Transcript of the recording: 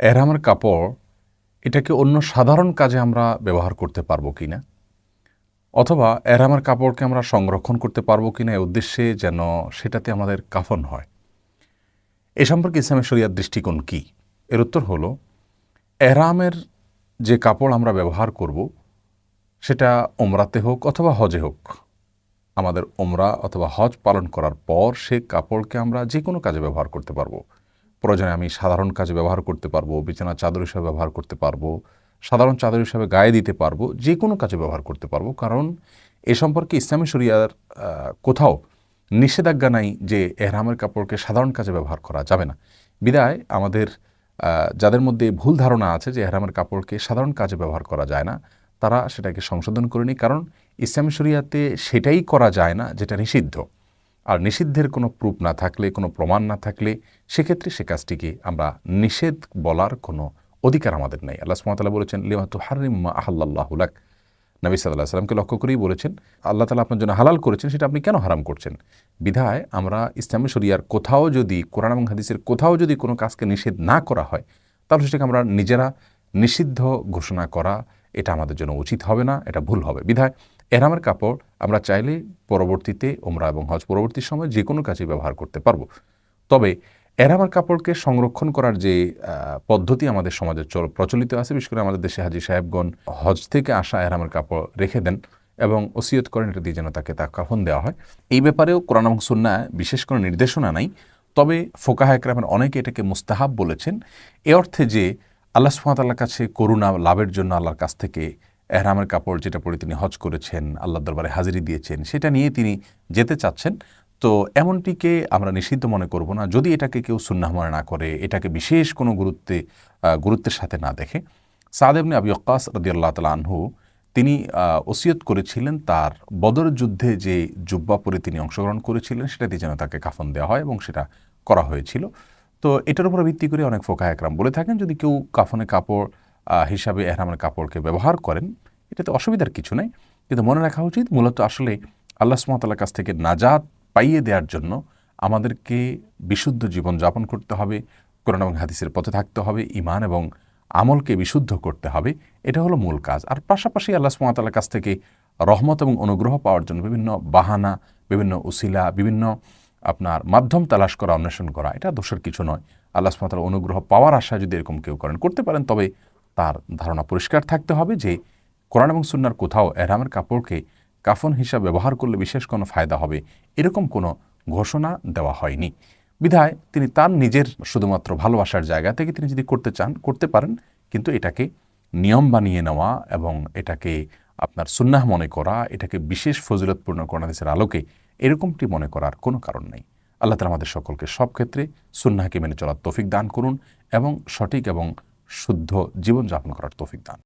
এহরামের কাপড়, এটাকে অন্য সাধারণ কাজে আমরা ব্যবহার করতে পারব কি না অথবা এহরামের কাপড়কে আমরা সংরক্ষণ করতে পারব কি না এ উদ্দেশ্যে যেন সেটাতে আমাদের কাফন হয়। এ সম্পর্কে ইসলামের শরিয়ার দৃষ্টিকোণ কী? এর উত্তর হলো এহরামের যে কাপড় আমরা ব্যবহার করব, সেটা ওমরাতে হোক অথবা হজে হোক, আমাদের ওমরা অথবা হজ পালন করার পর সে কাপড়কে আমরা যে কোনো কাজে ব্যবহার করতে পারব। প্রয়োজনে আমি সাধারণ কাজে ব্যবহার করতে পারব বিছানা চাদর হিসাবে ব্যবহার করতে পারব, সাধারণ চাদর হিসাবে গায়ে দিতে পারব, যে কোনো কাজে ব্যবহার করতে পারব। কারণ এ সম্পর্কে ইসলামী শরিয়ার কোথাও নিষেধাজ্ঞা নাই যে এহরামের কাপড়কে সাধারণ কাজে ব্যবহার করা যাবে না। বিদায়, আমাদের যাদের মধ্যে ভুল ধারণা আছে যে এহরামের কাপড়কে সাধারণ কাজে ব্যবহার করা যায় না, তারা সেটাকে সংশোধন করে নি কারণ ইসলামী শরিয়াতে সেটাই করা যায় না যেটা নিষিদ্ধ। আর নিষিদ্ধের কোনো প্রুফ না থাকলে, কোনো প্রমাণ না থাকলে, সেক্ষেত্রে সে কাজটিকে আমরা নিষেধ বলার কোনো অধিকার আমাদের নেই। আল্লাহ সুমতাল্লাহ বলেছেন লিমাতু হারিম্মা আহাল্লাহুলাক নবী সাল্লাহ সাল্লামকে লক্ষ্য করেই বলেছেন, আল্লাহ তালা আপনার জন্য হালাল করেছেন, সেটা আপনি কেন হারাম করছেন? বিধায় আমরা ইসলামী শরিয়ার কোথাও যদি, কোরআন এবং হাদিসের কোথাও যদি কোনো কাজকে নিষেধ না করা হয়, তাহলে সেটাকে আমরা নিজেরা নিষিদ্ধ ঘোষণা করা, এটা আমাদের জন্য উচিত হবে না, এটা ভুল হবে। বিধায় এরামের কাপড় আমরা চাইলে পরবর্তীতে ওমরা এবং হজ পরবর্তী সময় যে কোনো কাজে ব্যবহার করতে পারব। তবে এরামের কাপড়কে সংরক্ষণ করার যে পদ্ধতি আমাদের সমাজে চল- প্রচলিত আছে, বিশেষ করে আমাদের দেশে হাজি সাহেবগণ হজ থেকে আসা এরামের কাপড় রেখে দেন এবং ওসিয়ত করেন, এটা দিয়ে যেন তাকে তা কাফন দেওয়া হয়। এই ব্যাপারেও কোরআন এবং সুন্নায় বিশেষ কোনো নির্দেশনা নাই। তবে ফোকাহা একরামের অনেকে এটাকে মুস্তাহাব বলেছেন। এ অর্থে যে, আল্লাহ সুহাতাল্লাহর কাছে করুণা লাভের জন্য আল্লাহর কাছ থেকে এহরামের কাপড় যেটা পরে তিনি হজ করেছেন আল্লাহ দরবারে হাজিরি দিয়েছেন, সেটা নিয়ে তিনি যেতে চাচ্ছেন। তো এমনটিকে আমরা নিষিদ্ধ মনে করব না। যদি এটাকে কেউ সুন্নাহ মনে না করে, এটাকে বিশেষ কোনো গুরুত্বে গুরুত্বের সাথে না দেখে। সাদেবনে আবি অক্কাস রদিয়াল্লাহ তালা আনহু, তিনি ওসিয়ত করেছিলেন তার বদর যুদ্ধে যে জুব্বা পরে তিনি অংশগ্রহণ করেছিলেন সেটা দিয়ে যেন তাকে কাফন দেওয়া হয় এবং সেটা করা হয়েছিল। তো এটার উপর ভিত্তি করে অনেক ফোকা একরাম বলে থাকেন, যদি কেউ কাফনে কাপড় হিসাবে এহরামের কাপড়কে ব্যবহার করেন, এটাতে অসুবিধার কিছু নেই। কিন্তু মনে রাখা উচিত মূলত আসলে আল্লাহ সুমতাল্লার কাছ থেকে নাজাত পাইয়ে দেওয়ার জন্য আমাদেরকে বিশুদ্ধ জীবন যাপন করতে হবে, কোরআন এবং হাদিসের পথে থাকতে হবে ইমান এবং আমলকে বিশুদ্ধ করতে হবে, এটা হলো মূল কাজ। আর পাশাপাশি আল্লাহ সুমতাল্লার কাছ থেকে রহমত এবং অনুগ্রহ পাওয়ার জন্য বিভিন্ন বাহানা, বিভিন্ন উসিলা, বিভিন্ন আপনার মাধ্যম তালাশ করা, অন্বেষণ করা, এটা দোষের কিছু নয়। আল্লাহ সুমতাল অনুগ্রহ পাওয়ার আশা যদি এরকম কেউ করেন, করতে পারেন, তবে তার ধারণা পরিষ্কার থাকতে হবে যে কোরআন এবং সুন্নার কোথাও এহরামের কাপড়কে কাফন হিসাবে ব্যবহার করলে বিশেষ কোনো ফায়দা হবে, এরকম কোনো ঘোষণা দেওয়া হয়নি। বিধায় তিনি তার নিজের শুধুমাত্র ভালোবাসার জায়গা থেকে তিনি যদি করতে চান, করতে পারেন, কিন্তু এটাকে নিয়ম বানিয়ে নেওয়া এবং এটাকে আপনার সুন্নাহ মনে করা, এটাকে বিশেষ ফজিলতপূর্ণ করোনাদেশের আলোকে এরকমটি মনে করার কোনো কারণ নেই। আল্লাহ তালা আমাদের সকলকে সব ক্ষেত্রে সুন্নাহকে মেনে চলার তৌফিক দান করুন এবং সঠিক এবং শুদ্ধ জীবনযাপন করার তৌফিক দান।